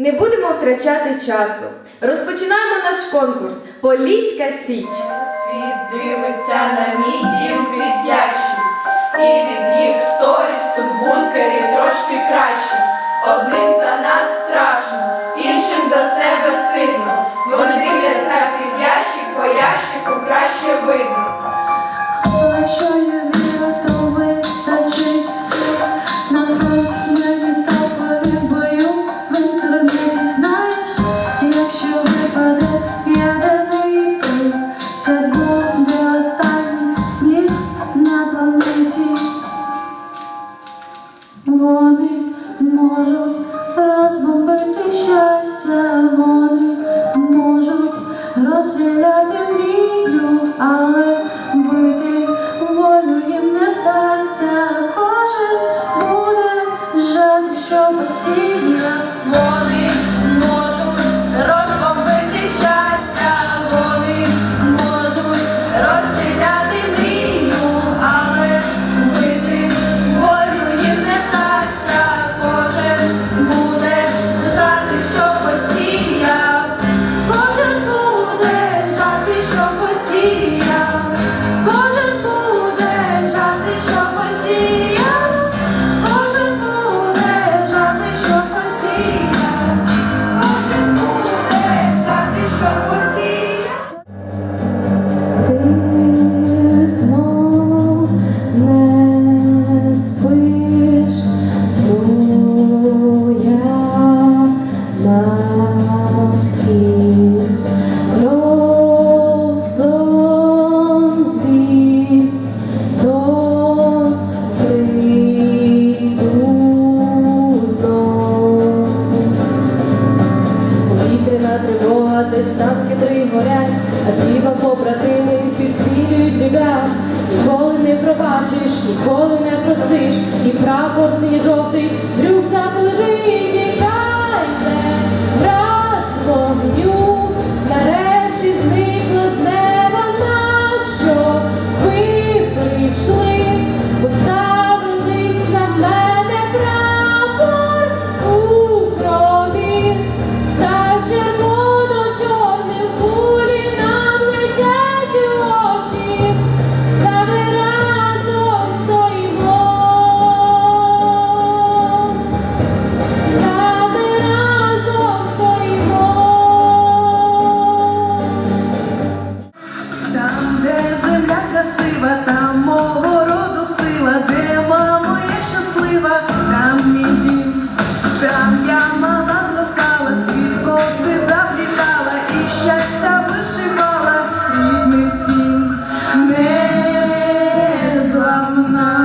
Не будемо втрачати часу. Розпочинаємо наш конкурс Поліська Січ. Світ дивиться на мій дім крізь і від їх сторіс тут бункері трошки краще. Одним за нас страшно, іншим за себе стидно. Вони дивляться. тебе, ніколи не пробачиш, ніколи не простиш, і прапор синій жовтий, в рюкзак лежить, і тікайте, брат, вогню. ま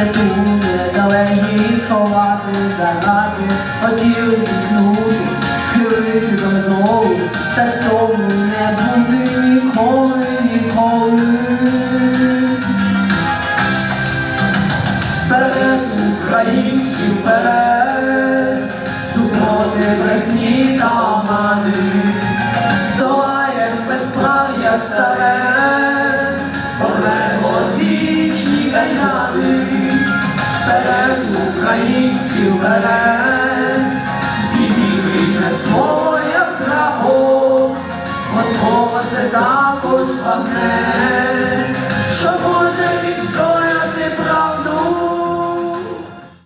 все ту незалежність сховати, заради, хотів зіткнути, схилити до додолу, та цьому не бути вперед, звільнити своє право, бо слово це також вогне.